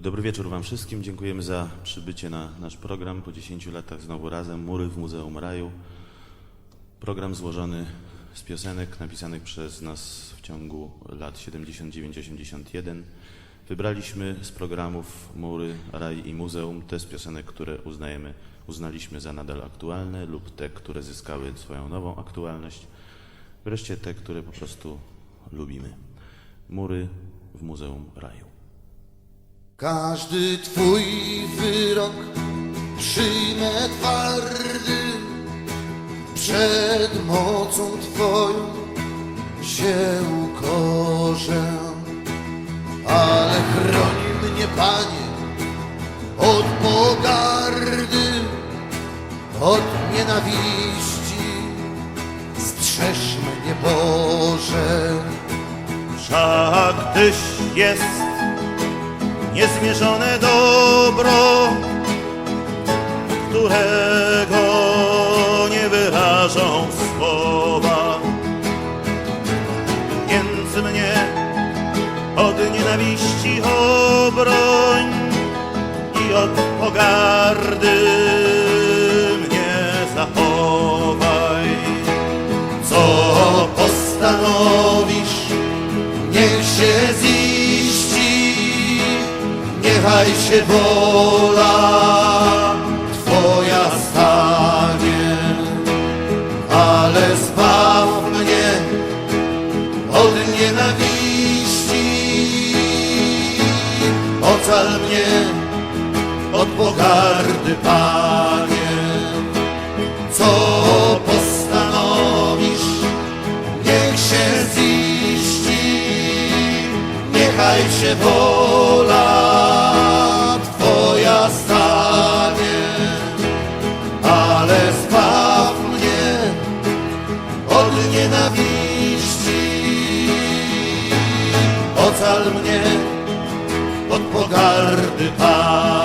Dobry wieczór Wam wszystkim. Dziękujemy za przybycie na nasz program. Po 10 latach znowu razem Mury w Muzeum Raju. Program złożony z piosenek napisanych przez nas w ciągu lat 79-81. Wybraliśmy z programów Mury, Raj i Muzeum te z piosenek, które uznajemy, uznaliśmy za nadal aktualne lub te, które zyskały swoją nową aktualność. Wreszcie te, które po prostu lubimy. Mury w Muzeum Raju. Każdy twój wyrok przyjmę twardy, przed mocą twoją się ukorzę. Ale chroni mnie, Panie, od pogardy, od nienawiści, strzeż mnie, Boże. Wszak jest niezmierzone dobro, którego nie wyrażą słowa. Więc mnie od nienawiści obroń i od pogardy mnie zachowaj. Co postanowisz, niech się ziści, niechaj się wola Twoja stanie, ale zbaw mnie od nienawiści, ocal mnie od pogardy, Panie. Co postanowisz, niech się ziści, niechaj się wola nienawiści, ocal mnie od pogardy Panie.